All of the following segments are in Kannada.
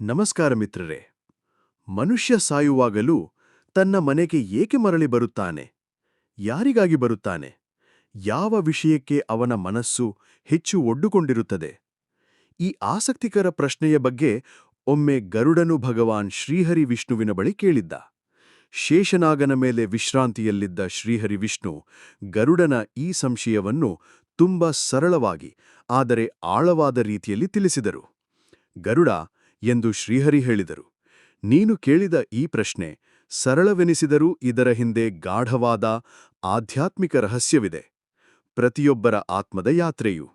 ನಮಸ್ಕಾರ ಮಿತ್ರರೇ. ಮನುಷ್ಯ ಸಾಯುವಾಗಲೂ ತನ್ನ ಮನೆಗೆ ಏಕೆ ಮರಳಿ ಬರುತ್ತಾನೆ? ಯಾರಿಗಾಗಿ ಬರುತ್ತಾನೆ? ಯಾವ ವಿಷಯಕ್ಕೆ ಅವನ ಮನಸ್ಸು ಹೆಚ್ಚು ಒಡ್ಡುಕೊಂಡಿರುತ್ತದೆ? ಈ ಆಸಕ್ತಿಕರ ಪ್ರಶ್ನೆಯ ಬಗ್ಗೆ ಒಮ್ಮೆ ಗರುಡನು ಭಗವಾನ್ ಶ್ರೀಹರಿ ವಿಷ್ಣುವಿನ ಬಳಿ ಕೇಳಿದ್ದ. ಶೇಷನಾಗನ ಮೇಲೆ ವಿಶ್ರಾಂತಿಯಲ್ಲಿದ್ದ ಶ್ರೀಹರಿ ವಿಷ್ಣು ಗರುಡನ ಈ ಸಂಶಯವನ್ನು ತುಂಬ ಸರಳವಾಗಿ, ಆದರೆ ಆಳವಾದ ರೀತಿಯಲ್ಲಿ ತಿಳಿಸಿದರು. ಗರುಡ ಎಂದು ಶ್ರೀಹರಿ ಹೇಳಿದರು. ನೀನು ಕೇಳಿದ ಈ ಪ್ರಶ್ನೆ ಸರಳವೆನಿಸಿದರೂ ಇದರ ಹಿಂದೆ ಗಾಢವಾದ ಆಧ್ಯಾತ್ಮಿಕ ರಹಸ್ಯವಿದೆ. ಪ್ರತಿಯೊಬ್ಬರ ಆತ್ಮದ ಯಾತ್ರೆಯು.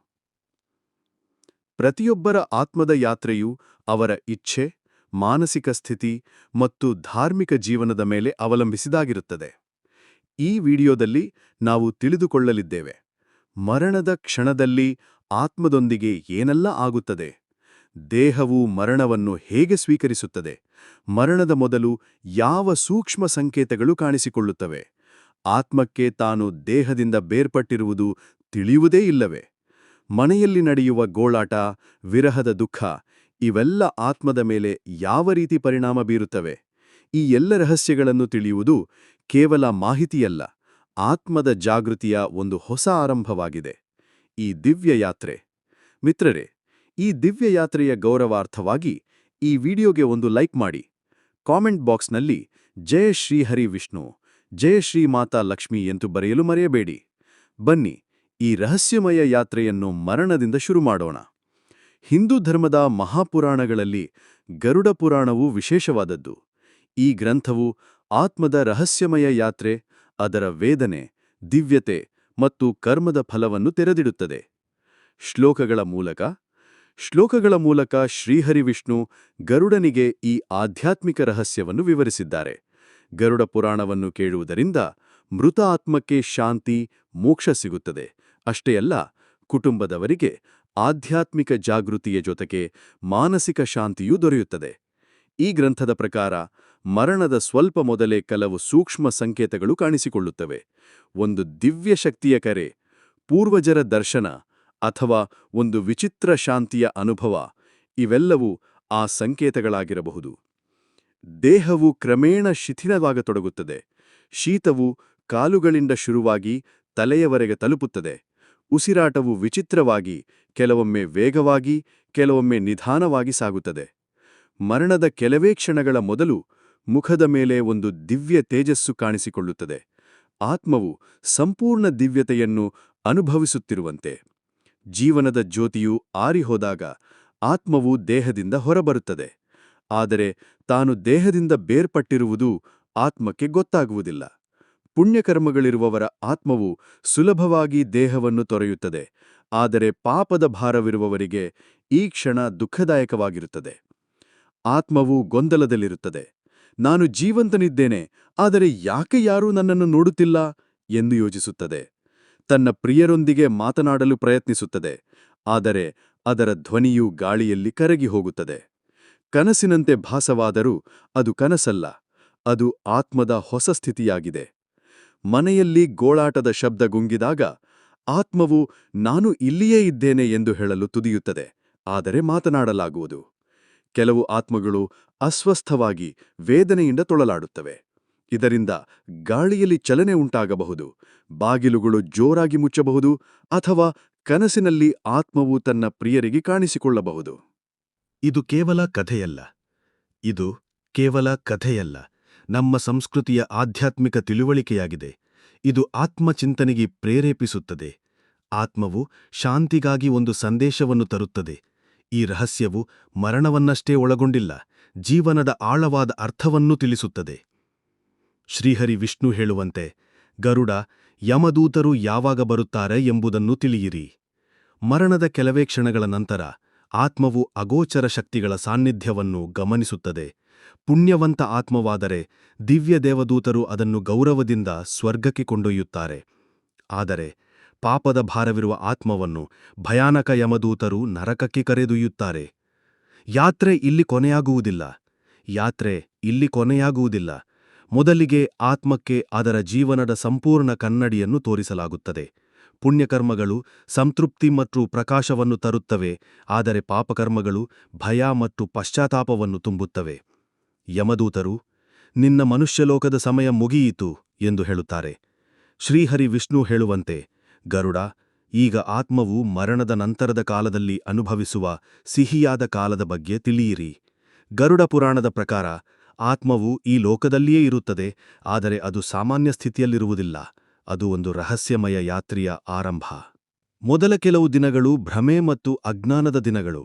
ಪ್ರತಿಯೊಬ್ಬರ ಆತ್ಮದ ಯಾತ್ರೆಯು ಅವರ ಇಚ್ಛೆ, ಮಾನಸಿಕ ಸ್ಥಿತಿ ಮತ್ತು ಧಾರ್ಮಿಕ ಜೀವನದ ಮೇಲೆ ಅವಲಂಬಿಸಿದಾಗಿರುತ್ತದೆ. ಈ ವಿಡಿಯೋದಲ್ಲಿ ನಾವು ತಿಳಿದುಕೊಳ್ಳಲಿದ್ದೇವೆ. ಮರಣದ ಕ್ಷಣದಲ್ಲಿ ಆತ್ಮದೊಂದಿಗೆ ಏನೆಲ್ಲ ಆಗುತ್ತದೆ. ದೇಹವು ಮರಣವನ್ನು ಹೇಗೆ ಸ್ವೀಕರಿಸುತ್ತದೆ? ಮರಣದ ಮೊದಲು ಯಾವ ಸೂಕ್ಷ್ಮ ಸಂಕೇತಗಳು ಕಾಣಿಸಿಕೊಳ್ಳುತ್ತವೆ? ಆತ್ಮಕ್ಕೆ ತಾನು ದೇಹದಿಂದ ಬೇರ್ಪಟ್ಟಿರುವುದು ತಿಳಿಯುವುದೇ ಇಲ್ಲವೇ. ಮನೆಯಲ್ಲಿ ನಡೆಯುವ ಗೋಳಾಟ, ವಿರಹದ ದುಃಖ, ಇವೆಲ್ಲ ಆತ್ಮದ ಮೇಲೆ ಯಾವ ರೀತಿ ಪರಿಣಾಮ ಬೀರುತ್ತವೆ? ಈ ಎಲ್ಲ ರಹಸ್ಯಗಳನ್ನು ತಿಳಿಯುವುದು ಕೇವಲ ಮಾಹಿತಿಯಲ್ಲ, ಆತ್ಮದ ಜಾಗೃತಿಯ ಒಂದು ಹೊಸ ಆರಂಭವಾಗಿದೆ. ಈ ದಿವ್ಯ ಯಾತ್ರೆ ಮಿತ್ರರೇ ಈ ದಿವ್ಯಯಾತ್ರೆಯ ಗೌರವಾರ್ಥವಾಗಿ ಈ ವಿಡಿಯೋಗೆ ಒಂದು ಲೈಕ್ ಮಾಡಿ. ಕಾಮೆಂಟ್ ಬಾಕ್ಸ್ನಲ್ಲಿ ಜಯ ಶ್ರೀ ಹರಿ ವಿಷ್ಣು, ಜಯ ಶ್ರೀ ಮಾತಾ ಲಕ್ಷ್ಮಿ ಎಂದು ಬರೆಯಲು ಮರೆಯಬೇಡಿ. ಬನ್ನಿ ಈ ರಹಸ್ಯಮಯ ಯಾತ್ರೆಯನ್ನು ಮರಣದಿಂದ ಶುರು ಮಾಡೋಣ. ಹಿಂದೂ ಧರ್ಮದ ಮಹಾಪುರಾಣಗಳಲ್ಲಿ ಗರುಡ ಪುರಾಣವು ವಿಶೇಷವಾದದ್ದು. ಈ ಗ್ರಂಥವು ಆತ್ಮದ ರಹಸ್ಯಮಯ ಯಾತ್ರೆ, ಅದರ ವೇದನೆ, ದಿವ್ಯತೆ ಮತ್ತು ಕರ್ಮದ ಫಲವನ್ನು ತೆರೆದಿಡುತ್ತದೆ. ಶ್ಲೋಕಗಳ ಮೂಲಕ ಶ್ಲೋಕಗಳ ಮೂಲಕ ಶ್ರೀಹರಿವಿಷ್ಣು ಗರುಡನಿಗೆ ಈ ಆಧ್ಯಾತ್ಮಿಕ ರಹಸ್ಯವನ್ನು ವಿವರಿಸಿದ್ದಾರೆ. ಗರುಡ ಪುರಾಣವನ್ನು ಕೇಳುವುದರಿಂದ ಮೃತ ಆತ್ಮಕ್ಕೆ ಶಾಂತಿ, ಮೋಕ್ಷ ಸಿಗುತ್ತದೆ. ಅಷ್ಟೇ ಅಲ್ಲ, ಕುಟುಂಬದವರಿಗೆ ಆಧ್ಯಾತ್ಮಿಕ ಜಾಗೃತಿಯ ಜೊತೆಗೆ ಮಾನಸಿಕ ಶಾಂತಿಯೂ ದೊರೆಯುತ್ತದೆ. ಈ ಗ್ರಂಥದ ಪ್ರಕಾರ ಮರಣದ ಸ್ವಲ್ಪ ಮೊದಲೇ ಕೆಲವು ಸೂಕ್ಷ್ಮ ಸಂಕೇತಗಳು ಕಾಣಿಸಿಕೊಳ್ಳುತ್ತವೆ. ಒಂದು ದಿವ್ಯ ಶಕ್ತಿಯ ಕರೆ, ಪೂರ್ವಜರ ದರ್ಶನ ಅಥವಾ ಒಂದು ವಿಚಿತ್ರ ಶಾಂತಿಯ ಅನುಭವ, ಇವೆಲ್ಲವೂ ಆ ಸಂಕೇತಗಳಾಗಿರಬಹುದು. ದೇಹವು ಕ್ರಮೇಣ ಶಿಥಿಲವಾಗತೊಡಗುತ್ತದೆ. ಶೀತವು ಕಾಲುಗಳಿಂದ ಶುರುವಾಗಿ ತಲೆಯವರೆಗೆ ತಲುಪುತ್ತದೆ. ಉಸಿರಾಟವು ವಿಚಿತ್ರವಾಗಿ, ಕೆಲವೊಮ್ಮೆ ವೇಗವಾಗಿ, ಕೆಲವೊಮ್ಮೆ ನಿಧಾನವಾಗಿ ಸಾಗುತ್ತದೆ. ಮರಣದ ಕೆಲವೇ ಕ್ಷಣಗಳ ಮೊದಲು ಮುಖದ ಮೇಲೆ ಒಂದು ದಿವ್ಯ ತೇಜಸ್ಸು ಕಾಣಿಸಿಕೊಳ್ಳುತ್ತದೆ. ಆತ್ಮವು ಸಂಪೂರ್ಣ ದಿವ್ಯತೆಯನ್ನು ಅನುಭವಿಸುತ್ತಿರುವಂತೆ. ಜೀವನದ ಜ್ಯೋತಿಯು ಆರಿಹೋದಾಗ ಆತ್ಮವು ದೇಹದಿಂದ ಹೊರಬರುತ್ತದೆ. ಆದರೆ ತಾನು ದೇಹದಿಂದ ಬೇರ್ಪಟ್ಟಿರುವುದು ಆತ್ಮಕ್ಕೆ ಗೊತ್ತಾಗುವುದಿಲ್ಲ. ಪುಣ್ಯಕರ್ಮಗಳಿರುವವರ ಆತ್ಮವು ಸುಲಭವಾಗಿ ದೇಹವನ್ನು ತೊರೆಯುತ್ತದೆ. ಆದರೆ ಪಾಪದ ಭಾರವಿರುವವರಿಗೆ ಈ ಕ್ಷಣ ದುಃಖದಾಯಕವಾಗಿರುತ್ತದೆ. ಆತ್ಮವು ಗೊಂದಲದಲ್ಲಿರುತ್ತದೆ. ನಾನು ಜೀವಂತನಿದ್ದೇನೆ, ಆದರೆ ಯಾಕೆ ಯಾರೂ ನನ್ನನ್ನು ನೋಡುತ್ತಿಲ್ಲ? ಎಂದು ಯೋಚಿಸುತ್ತದೆ. ತನ್ನ ಪ್ರಿಯರೊಂದಿಗೆ ಮಾತನಾಡಲು ಪ್ರಯತ್ನಿಸುತ್ತದೆ, ಆದರೆ ಅದರ ಧ್ವನಿಯು ಗಾಳಿಯಲ್ಲಿ ಕರಗಿ ಹೋಗುತ್ತದೆ. ಕನಸಿನಂತೆ ಭಾಸವಾದರೂ ಅದು ಕನಸಲ್ಲ, ಅದು ಆತ್ಮದ ಹೊಸ ಸ್ಥಿತಿಯಾಗಿದೆ. ಮನೆಯಲ್ಲಿ ಗೋಳಾಟದ ಶಬ್ದ ಗುಂಗಿದಾಗ ಆತ್ಮವು ನಾನು ಇಲ್ಲಿಯೇ ಇದ್ದೇನೆ ಎಂದು ಹೇಳಲು ತುದಿಯುತ್ತದೆ, ಆದರೆ ಮಾತನಾಡಲಾಗುವುದು. ಕೆಲವು ಆತ್ಮಗಳು ಅಸ್ವಸ್ಥವಾಗಿ ವೇದನೆಯಿಂದ ತೊಳಲಾಡುತ್ತವೆ. ಇದರಿಂದ ಗಾಳಿಯಲ್ಲಿ ಚಲನೆ ಉಂಟಾಗಬಹುದು, ಬಾಗಿಲುಗಳು ಜೋರಾಗಿ ಮುಚ್ಚಬಹುದು ಅಥವಾ ಕನಸಿನಲ್ಲಿ ಆತ್ಮವು ತನ್ನ ಪ್ರಿಯರಿಗೆ ಕಾಣಿಸಿಕೊಳ್ಳಬಹುದು. ಇದು ಕೇವಲ ಕಥೆಯಲ್ಲ. ಇದು ಕೇವಲ ಕಥೆಯಲ್ಲ. ನಮ್ಮ ಸಂಸ್ಕೃತಿಯ ಆಧ್ಯಾತ್ಮಿಕ ತಿಳುವಳಿಕೆಯಾಗಿದೆ. ಇದು ಆತ್ಮಚಿಂತನೆಗೆ ಪ್ರೇರೇಪಿಸುತ್ತದೆ. ಆತ್ಮವು ಶಾಂತಿಗಾಗಿ ಒಂದು ಸಂದೇಶವನ್ನು ತರುತ್ತದೆ. ಈ ರಹಸ್ಯವು ಮರಣವನ್ನಷ್ಟೇ ಒಳಗೊಂಡಿಲ್ಲ, ಜೀವನದ ಆಳವಾದ ಅರ್ಥವನ್ನೂ ತಿಳಿಸುತ್ತದೆ. ಶ್ರೀಹರಿ ವಿಷ್ಣು ಹೇಳುವಂತೆ, ಗರುಡ, ಯಮದೂತರು ಯಾವಾಗ ಬರುತ್ತಾರೆ ಎಂಬುದನ್ನು ತಿಳಿಯಿರಿ. ಮರಣದ ಕೆಲವೇ ಕ್ಷಣಗಳ ನಂತರ ಆತ್ಮವು ಅಗೋಚರ ಶಕ್ತಿಗಳ ಸಾನ್ನಿಧ್ಯವನ್ನು ಗಮನಿಸುತ್ತದೆ. ಪುಣ್ಯವಂತ ಆತ್ಮವಾದರೆ ದಿವ್ಯ ದೇವದೂತರು ಅದನ್ನು ಗೌರವದಿಂದ ಸ್ವರ್ಗಕ್ಕೆ ಕೊಂಡೊಯ್ಯುತ್ತಾರೆ. ಆದರೆ ಪಾಪದ ಭಾರವಿರುವ ಆತ್ಮವನ್ನು ಭಯಾನಕ ಯಮದೂತರು ನರಕಕ್ಕೆ ಕರೆದೊಯ್ಯುತ್ತಾರೆ. ಯಾತ್ರೆ ಇಲ್ಲಿ ಕೊನೆಯಾಗುವುದಿಲ್ಲ. ಯಾತ್ರೆ ಇಲ್ಲಿ ಕೊನೆಯಾಗುವುದಿಲ್ಲ. ಮೊದಲಿಗೆ ಆತ್ಮಕ್ಕೆ ಅದರ ಜೀವನದ ಸಂಪೂರ್ಣ ಕನ್ನಡಿಯನ್ನು ತೋರಿಸಲಾಗುತ್ತದೆ. ಪುಣ್ಯಕರ್ಮಗಳು ಸಂತೃಪ್ತಿ ಮತ್ತು ಪ್ರಕಾಶವನ್ನು ತರುತ್ತವೆ, ಆದರೆ ಪಾಪಕರ್ಮಗಳು ಭಯ ಮತ್ತು ಪಶ್ಚಾತ್ತಾಪವನ್ನು ತುಂಬುತ್ತವೆ. ಯಮದೂತರು, ನಿನ್ನ ಮನುಷ್ಯಲೋಕದ ಸಮಯ ಮುಗಿಯಿತು ಎಂದು ಹೇಳುತ್ತಾರೆ. ಶ್ರೀಹರಿ ವಿಷ್ಣು ಹೇಳುವಂತೆ, ಗರುಡ, ಈಗ ಆತ್ಮವು ಮರಣದ ನಂತರದ ಕಾಲದಲ್ಲಿ ಅನುಭವಿಸುವ ಸಿಹಿಯಾದ ಕಾಲದ ಬಗ್ಗೆ ತಿಳಿಯಿರಿ. ಗರುಡ ಪುರಾಣದ ಪ್ರಕಾರ ಆತ್ಮವು ಈ ಲೋಕದಲ್ಲಿಯೇ ಇರುತ್ತದೆ, ಆದರೆ ಅದು ಸಾಮಾನ್ಯ ಸ್ಥಿತಿಯಲ್ಲಿರುವುದಿಲ್ಲ. ಅದು ಒಂದು ರಹಸ್ಯಮಯ ಯಾತ್ರೆಯ ಆರಂಭ. ಮೊದಲ ಕೆಲವು ದಿನಗಳು ಭ್ರಮೆ ಮತ್ತು ಅಜ್ಞಾನದ ದಿನಗಳು.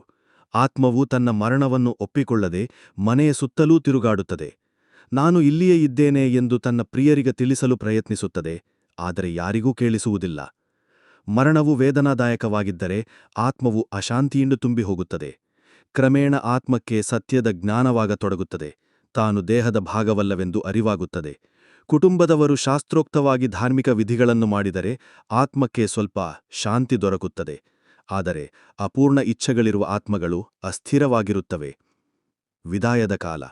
ಆತ್ಮವು ತನ್ನ ಮರಣವನ್ನು ಒಪ್ಪಿಕೊಳ್ಳದೆ ಮನೆಯ ಸುತ್ತಲೂ ತಿರುಗಾಡುತ್ತದೆ. ನಾನು ಇಲ್ಲಿಯೇ ಇದ್ದೇನೆ ಎಂದು ತನ್ನ ಪ್ರಿಯರಿಗೆ ತಿಳಿಸಲು ಪ್ರಯತ್ನಿಸುತ್ತದೆ, ಆದರೆ ಯಾರಿಗೂ ಕೇಳಿಸುವುದಿಲ್ಲ. ಮರಣವು ವೇದನಾದಾಯಕವಾಗಿದ್ದರೆ ಆತ್ಮವು ಅಶಾಂತಿಯಿಂದ ತುಂಬಿ ಹೋಗುತ್ತದೆ ಕ್ರಮೇಣ ಆತ್ಮಕ್ಕೆ ಸತ್ಯದ ಜ್ಞಾನವಾಗತೊಡಗುತ್ತದೆ. ತಾನು ದೇಹದ ಭಾಗವಲ್ಲವೆಂದು ಅರಿವಾಗುತ್ತದೆ. ಕುಟುಂಬದವರು ಶಾಸ್ತ್ರೋಕ್ತವಾಗಿ ಧಾರ್ಮಿಕ ವಿಧಿಗಳನ್ನು ಮಾಡಿದರೆ ಆತ್ಮಕ್ಕೆ ಸ್ವಲ್ಪ ಶಾಂತಿ ದೊರಕುತ್ತದೆ. ಆದರೆ ಅಪೂರ್ಣ ಇಚ್ಛೆಗಳಿರುವ ಆತ್ಮಗಳು ಅಸ್ಥಿರವಾಗಿರುತ್ತವೆ. ವಿದಾಯದ ಕಾಲ.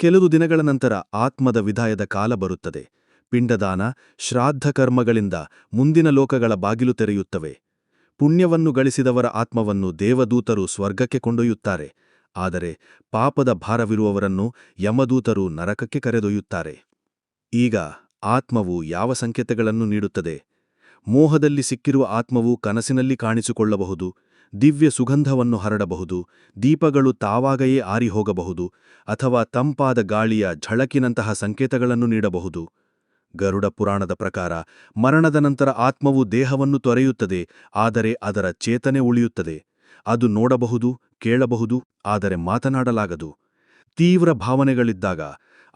ಕೆಲವು ದಿನಗಳ ನಂತರ ಆತ್ಮದ ವಿದಾಯದ ಕಾಲ ಬರುತ್ತದೆ. ಪಿಂಡದಾನ ಶ್ರಾದ್ದ ಕರ್ಮಗಳಿಂದ ಮುಂದಿನ ಲೋಕಗಳ ಬಾಗಿಲು ತೆರೆಯುತ್ತವೆ. ಪುಣ್ಯವನ್ನು ಗಳಿಸಿದವರ ಆತ್ಮವನ್ನು ದೇವದೂತರು ಸ್ವರ್ಗಕ್ಕೆ ಕೊಂಡೊಯ್ಯುತ್ತಾರೆ. ಆದರೆ ಪಾಪದ ಭಾರವಿರುವವರನ್ನು ಯಮದೂತರು ನರಕಕ್ಕೆ ಕರೆದೊಯ್ಯುತ್ತಾರೆ. ಈಗ ಆತ್ಮವು ಯಾವ ಸಂಕೇತಗಳನ್ನು ನೀಡುತ್ತದೆ? ಮೋಹದಲ್ಲಿ ಸಿಕ್ಕಿರುವ ಆತ್ಮವು ಕನಸಿನಲ್ಲಿ ಕಾಣಿಸಿಕೊಳ್ಳಬಹುದು, ದಿವ್ಯ ಸುಗಂಧವನ್ನು ಹರಡಬಹುದು, ದೀಪಗಳು ತಾವಾಗಯೇ ಆರಿಹೋಗಬಹುದು, ಅಥವಾ ತಂಪಾದ ಗಾಳಿಯ ಝಳಕಿನಂತಹ ಸಂಕೇತಗಳನ್ನು ನೀಡಬಹುದು. ಗರುಡ ಪುರಾಣದ ಪ್ರಕಾರ ಮರಣದ ನಂತರ ಆತ್ಮವು ದೇಹವನ್ನು ತೊರೆಯುತ್ತದೆ, ಆದರೆ ಅದರ ಚೇತನೆ ಉಳಿಯುತ್ತದೆ. ಅದು ನೋಡಬಹುದು ಕೇಳಬಹುದು, ಆದರೆ ಮಾತನಾಡಲಾಗದು. ತೀವ್ರ ಭಾವನೆಗಳಿದ್ದಾಗ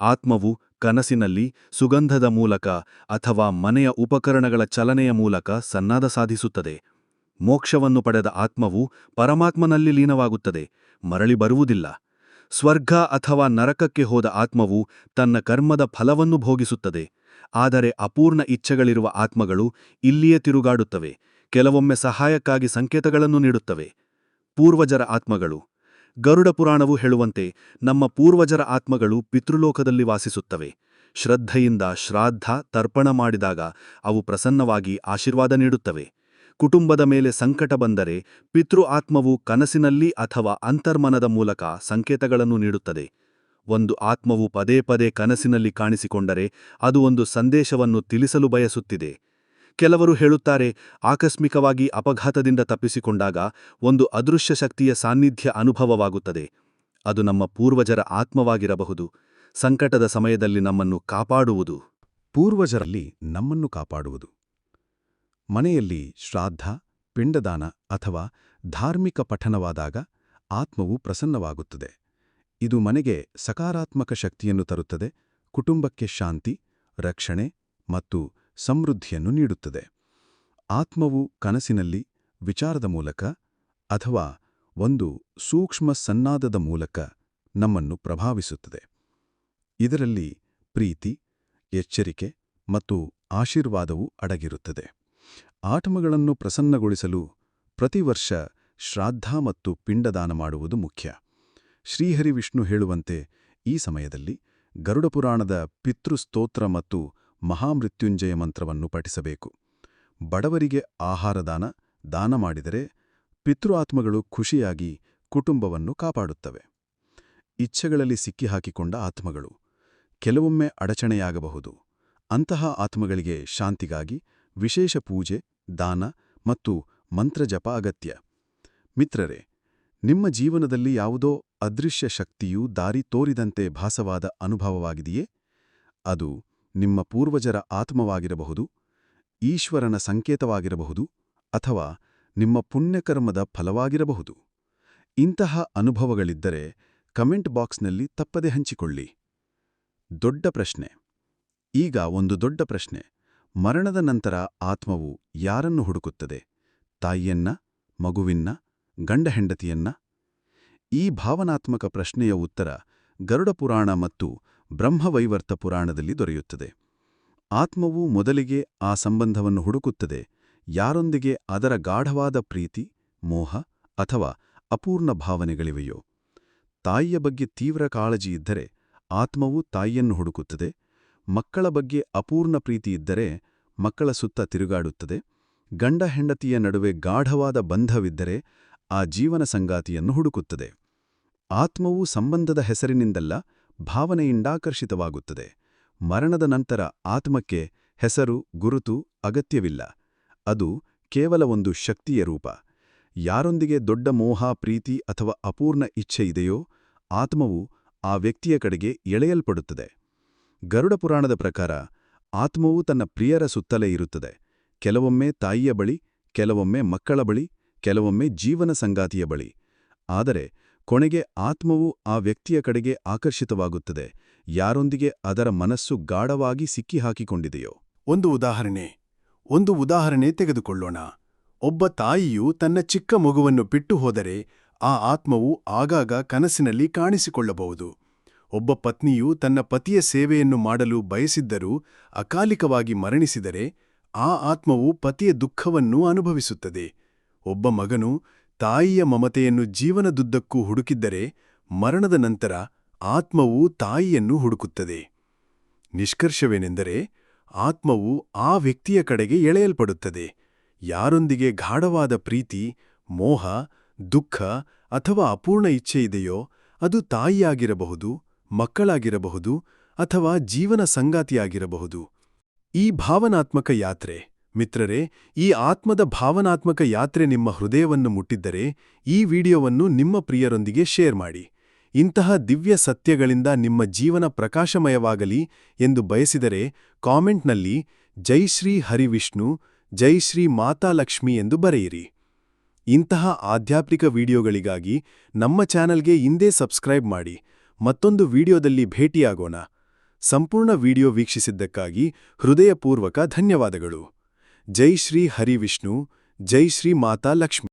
ಆತ್ಮವು ಕನಸಿನಲ್ಲಿ ಸುಗಂಧದ ಮೂಲಕ ಅಥವಾ ಮನೆಯ ಉಪಕರಣಗಳ ಚಲನೆಯ ಮೂಲಕ ಸನ್ನಾದ ಸಾಧಿಸುತ್ತದೆ. ಮೋಕ್ಷವನ್ನು ಪಡೆದ ಆತ್ಮವು ಪರಮಾತ್ಮನಲ್ಲಿ ಲೀನವಾಗುತ್ತದೆ, ಮರಳಿ ಬರುವುದಿಲ್ಲ. ಸ್ವರ್ಗ ಅಥವಾ ನರಕಕ್ಕೆ ಹೋದ ಆತ್ಮವು ತನ್ನ ಕರ್ಮದ ಫಲವನ್ನು ಭೋಗಿಸುತ್ತದೆ, ಆದರೆ ಅಪೂರ್ಣ ಇಚ್ಛೆಗಳಿರುವ ಆತ್ಮಗಳು ಇಲ್ಲಿಯೇ ತಿರುಗಾಡುತ್ತವೆ, ಕೆಲವೊಮ್ಮೆ ಸಹಾಯಕ್ಕಾಗಿ ಸಂಕೇತಗಳನ್ನು ನೀಡುತ್ತವೆ. ಪೂರ್ವಜರ ಆತ್ಮಗಳು. ಗರುಡ ಪುರಾಣವು ಹೇಳುವಂತೆ ನಮ್ಮ ಪೂರ್ವಜರ ಆತ್ಮಗಳು ಪಿತೃಲೋಕದಲ್ಲಿ ವಾಸಿಸುತ್ತವೆ. ಶ್ರದ್ಧೆಯಿಂದ ಶ್ರಾದ್ದ ತರ್ಪಣ ಮಾಡಿದಾಗ ಅವು ಪ್ರಸನ್ನವಾಗಿ ಆಶೀರ್ವಾದ ನೀಡುತ್ತವೆ. ಕುಟುಂಬದ ಮೇಲೆ ಸಂಕಟ ಬಂದರೆ ಪಿತೃ ಆತ್ಮವು ಕನಸಿನಲ್ಲಿ ಅಥವಾ ಅಂತರ್ಮನದ ಮೂಲಕ ಸಂಕೇತಗಳನ್ನು ನೀಡುತ್ತದೆ. ಒಂದು ಆತ್ಮವು ಪದೇ ಪದೇ ಕನಸಿನಲ್ಲಿ ಕಾಣಿಸಿಕೊಂಡರೆ ಅದು ಒಂದು ಸಂದೇಶವನ್ನು ತಿಳಿಸಲು ಬಯಸುತ್ತಿದೆ. ಕೆಲವರು ಹೇಳುತ್ತಾರೆ, ಆಕಸ್ಮಿಕವಾಗಿ ಅಪಘಾತದಿಂದ ತಪ್ಪಿಸಿಕೊಂಡಾಗ ಒಂದು ಅದೃಶ್ಯ ಶಕ್ತಿಯ ಸಾನ್ನಿಧ್ಯ ಅನುಭವವಾಗುತ್ತದೆ. ಅದು ನಮ್ಮ ಪೂರ್ವಜರ ಆತ್ಮವಾಗಿರಬಹುದು. ಸಂಕಟದ ಸಮಯದಲ್ಲಿ ನಮ್ಮನ್ನು ಕಾಪಾಡುವುದು. ಪೂರ್ವಜರಲ್ಲಿ ನಮ್ಮನ್ನು ಕಾಪಾಡುವುದು. ಮನೆಯಲ್ಲಿ ಶ್ರಾದ್ದ, ಪಿಂಡದಾನ ಅಥವಾ ಧಾರ್ಮಿಕ ಪಠನವಾದಾಗ ಆತ್ಮವು ಪ್ರಸನ್ನವಾಗುತ್ತದೆ. ಇದು ಮನೆಗೆ ಸಕಾರಾತ್ಮಕ ಶಕ್ತಿಯನ್ನು ತರುತ್ತದೆ, ಕುಟುಂಬಕ್ಕೆ ಶಾಂತಿ, ರಕ್ಷಣೆ ಮತ್ತು ಸಮೃದ್ಧಿಯನ್ನು ನೀಡುತ್ತದೆ. ಆತ್ಮವು ಕನಸಿನಲ್ಲಿ ವಿಚಾರದ ಮೂಲಕ ಅಥವಾ ಒಂದು ಸೂಕ್ಷ್ಮ ಸನ್ನಾದದ ಮೂಲಕ ನಮ್ಮನ್ನು ಪ್ರಭಾವಿಸುತ್ತದೆ. ಇದರಲ್ಲಿ ಪ್ರೀತಿ, ಎಚ್ಚರಿಕೆ ಮತ್ತು ಆಶೀರ್ವಾದವು ಅಡಗಿರುತ್ತದೆ. ಆತ್ಮಗಳನ್ನು ಪ್ರಸನ್ನಗೊಳಿಸಲು ಪ್ರತಿ ವರ್ಷ ಶ್ರಾದ್ದ ಮತ್ತು ಪಿಂಡದಾನ ಮಾಡುವುದು ಮುಖ್ಯ. ಶ್ರೀಹರಿ ವಿಷ್ಣು ಹೇಳುವಂತೆ ಈ ಸಮಯದಲ್ಲಿ ಗರುಡಪುರಾಣದ ಪಿತೃಸ್ತೋತ್ರ ಮತ್ತು ಮಹಾಮೃತ್ಯುಂಜಯ ಮಂತ್ರವನ್ನು ಪಠಿಸಬೇಕು. ಬಡವರಿಗೆ ಆಹಾರದಾನ ದಾನ ಮಾಡಿದರೆ ಪಿತೃ ಆತ್ಮಗಳು ಖುಷಿಯಾಗಿ ಕುಟುಂಬವನ್ನು ಕಾಪಾಡುತ್ತವೆ. ಇಚ್ಛೆಗಳಲ್ಲಿ ಸಿಕ್ಕಿಹಾಕಿಕೊಂಡ ಆತ್ಮಗಳು ಕೆಲವೊಮ್ಮೆ ಅಡಚಣೆಯಾಗಬಹುದು. ಅಂತಹ ಆತ್ಮಗಳಿಗೆ ಶಾಂತಿಗಾಗಿ ವಿಶೇಷ ಪೂಜೆ, ದಾನ ಮತ್ತು ಮಂತ್ರಜಪ ಅಗತ್ಯ. ಮಿತ್ರರೇ, ನಿಮ್ಮ ಜೀವನದಲ್ಲಿ ಯಾವುದೋ ಅದೃಶ್ಯ ಶಕ್ತಿಯು ದಾರಿ ತೋರಿದಂತೆ ಭಾಸವಾದ ಅನುಭವವಾಗಿದೆಯೇ? ಅದು ನಿಮ್ಮ ಪೂರ್ವಜರ ಆತ್ಮವಾಗಿರಬಹುದು, ಈಶ್ವರನ ಸಂಕೇತವಾಗಿರಬಹುದು, ಅಥವಾ ನಿಮ್ಮ ಪುಣ್ಯಕರ್ಮದ ಫಲವಾಗಿರಬಹುದು. ಇಂತಹ ಅನುಭವಗಳಿದ್ದರೆ ಕಮೆಂಟ್ ಬಾಕ್ಸ್ನಲ್ಲಿ ತಪ್ಪದೆ ಹಂಚಿಕೊಳ್ಳಿ. ದೊಡ್ಡ ಪ್ರಶ್ನೆ. ಈಗ ಒಂದು ದೊಡ್ಡ ಪ್ರಶ್ನೆ. ಮರಣದ ನಂತರ ಆತ್ಮವು ಯಾರನ್ನು ಹುಡುಕುತ್ತದೆ? ತಾಯಿಯನ್ನ, ಮಗುವಿನ್ನ, ಗಂಡ ಹೆಂಡತಿಯನ್ನ? ಈ ಭಾವನಾತ್ಮಕ ಪ್ರಶ್ನೆಯ ಉತ್ತರ ಗರುಡ ಪುರಾಣ ಮತ್ತು ಬ್ರಹ್ಮವೈವರ್ತ ಪುರಾಣದಲ್ಲಿ ದೊರೆಯುತ್ತದೆ. ಆತ್ಮವು ಮೊದಲಿಗೆ ಆ ಸಂಬಂಧವನ್ನು ಹುಡುಕುತ್ತದೆ, ಯಾರೊಂದಿಗೆ ಅದರ ಗಾಢವಾದ ಪ್ರೀತಿ, ಮೋಹ ಅಥವಾ ಅಪೂರ್ಣ ಭಾವನೆಗಳಿವೆಯೋ. ತಾಯಿಯ ಬಗ್ಗೆ ತೀವ್ರ ಕಾಳಜಿ ಇದ್ದರೆ ಆತ್ಮವು ತಾಯಿಯನ್ನು ಹುಡುಕುತ್ತದೆ, ಮಕ್ಕಳ ಬಗ್ಗೆ ಅಪೂರ್ಣ ಪ್ರೀತಿ ಇದ್ದರೆ ಮಕ್ಕಳ ಸುತ್ತ ತಿರುಗಾಡುತ್ತದೆ, ಗಂಡ ಹೆಂಡತಿಯ ನಡುವೆ ಗಾಢವಾದ ಬಂಧವಿದ್ದರೆ ಆ ಜೀವನ ಸಂಗಾತಿಯನ್ನು ಹುಡುಕುತ್ತದೆ. ಆತ್ಮವು ಸಂಬಂಧದ ಹೆಸರಿನಿಂದಲ್ಲ ಭಾವನೆಯಿಂದಾಕರ್ಷಿತವಾಗುತ್ತದೆ ಮರಣದ ನಂತರ ಆತ್ಮಕ್ಕೆ ಹೆಸರು, ಗುರುತು ಅಗತ್ಯವಿಲ್ಲ. ಅದು ಕೇವಲ ಒಂದು ಶಕ್ತಿಯ ರೂಪ. ಯಾರೊಂದಿಗೆ ದೊಡ್ಡ ಮೋಹ, ಪ್ರೀತಿ ಅಥವಾ ಅಪೂರ್ಣ ಇಚ್ಛೆ ಇದೆಯೋ, ಆತ್ಮವು ಆ ವ್ಯಕ್ತಿಯ ಕಡೆಗೆ ಎಳೆಯಲ್ಪಡುತ್ತದೆ. ಗರುಡ ಪುರಾಣದ ಪ್ರಕಾರ ಆತ್ಮವು ತನ್ನ ಪ್ರಿಯರ ಸುತ್ತಲೇ ಇರುತ್ತದೆ. ಕೆಲವೊಮ್ಮೆ ತಾಯಿಯ ಬಳಿ, ಕೆಲವೊಮ್ಮೆ ಮಕ್ಕಳ ಬಳಿ, ಕೆಲವೊಮ್ಮೆ ಜೀವನ ಸಂಗಾತಿಯ ಬಳಿ. ಆದರೆ ಕೊನೆಗೆ ಆತ್ಮವು ಆ ವ್ಯಕ್ತಿಯ ಕಡೆಗೆ ಆಕರ್ಷಿತವಾಗುತ್ತದೆ. ಯಾರೊಂದಿಗೆ ಅದರ ಮನಸ್ಸು ಗಾಢವಾಗಿ ಸಿಕ್ಕಿಹಾಕಿಕೊಂಡಿದೆಯೋ. ಒಂದು ಉದಾಹರಣೆ. ಒಂದು ಉದಾಹರಣೆ ತೆಗೆದುಕೊಳ್ಳೋಣ. ಒಬ್ಬ ತಾಯಿಯು ತನ್ನ ಚಿಕ್ಕ ಮಗುವನ್ನು ಬಿಟ್ಟು ಹೋದರೆ ಆ ಆತ್ಮವು ಆಗಾಗ ಕನಸಿನಲ್ಲಿ ಕಾಣಿಸಿಕೊಳ್ಳಬಹುದು. ಒಬ್ಬ ಪತ್ನಿಯು ತನ್ನ ಪತಿಯ ಸೇವೆಯನ್ನು ಮಾಡಲು ಬಯಸಿದ್ದರೂ ಅಕಾಲಿಕವಾಗಿ ಮರಣಿಸಿದರೆ ಆ ಆತ್ಮವು ಪತಿಯ ದುಃಖವನ್ನು ಅನುಭವಿಸುತ್ತದೆ. ಒಬ್ಬ ಮಗನು ತಾಯಿಯ ಮಮತೆಯನ್ನು ಜೀವನದುದ್ದಕ್ಕೂ ಹುಡುಕಿದ್ದರೆ ಮರಣದ ನಂತರ ಆತ್ಮವು ತಾಯಿಯನ್ನು ಹುಡುಕುತ್ತದೆ. ನಿಷ್ಕರ್ಷವೇನೆಂದರೆ ಆತ್ಮವು ಆ ವ್ಯಕ್ತಿಯ ಕಡೆಗೆ ಎಳೆಯಲ್ಪಡುತ್ತದೆ. ಯಾರೊಂದಿಗೆ ಗಾಢವಾದ ಪ್ರೀತಿ, ಮೋಹ, ದುಃಖ ಅಥವಾ ಅಪೂರ್ಣ ಇಚ್ಛೆ ಇದೆಯೋ ಅದು ತಾಯಿಯಾಗಿರಬಹುದು, ಮಕ್ಕಳಾಗಿರಬಹುದು ಅಥವಾ ಜೀವನ ಸಂಗಾತಿಯಾಗಿರಬಹುದು. ಈ ಭಾವನಾತ್ಮಕ ಯಾತ್ರೆ ಮಿತ್ರರೇ, ಈ ಆತ್ಮದ ಭಾವನಾತ್ಮಕ ಯಾತ್ರೆ ನಿಮ್ಮ ಹೃದಯವನ್ನು ಮುಟ್ಟಿದ್ದರೆ ಈ ವಿಡಿಯೋವನ್ನು ನಿಮ್ಮ ಪ್ರಿಯರೊಂದಿಗೆ ಶೇರ್ ಮಾಡಿ. ಇಂತಹ ದಿವ್ಯ ಸತ್ಯಗಳಿಂದ ನಿಮ್ಮ ಜೀವನ ಪ್ರಕಾಶಮಯವಾಗಲಿ ಎಂದು ಬಯಸಿದರೆ ಕಾಮೆಂಟ್ನಲ್ಲಿ ಜೈ ಶ್ರೀ ಹರಿವಿಷ್ಣು ಜೈ ಶ್ರೀ ಮಾತಾ ಲಕ್ಷ್ಮಿ ಎಂದು ಬರೆಯಿರಿ. ಇಂತಹ ಆಧ್ಯಾತ್ಮಿಕ ವಿಡಿಯೋಗಳಿಗಾಗಿ ನಮ್ಮ ಚಾನಲ್ಗೆ ಇಂದೇ ಸಬ್ಸ್ಕ್ರೈಬ್ ಮಾಡಿ, ಮತ್ತೊಂದು ವಿಡಿಯೋದಲ್ಲಿ ಭೇಟಿಯಾಗೋಣ. ಸಂಪೂರ್ಣ ವಿಡಿಯೋ ವೀಕ್ಷಿಸಿದ್ದಕ್ಕಾಗಿ ಹೃದಯಪೂರ್ವಕ ಧನ್ಯವಾದಗಳು. ಜೈ ಶ್ರೀ ಹರಿವಿಷ್ಣು ಜೈ ಶ್ರೀ ಮಾತಾ ಲಕ್ಷ್ಮಿ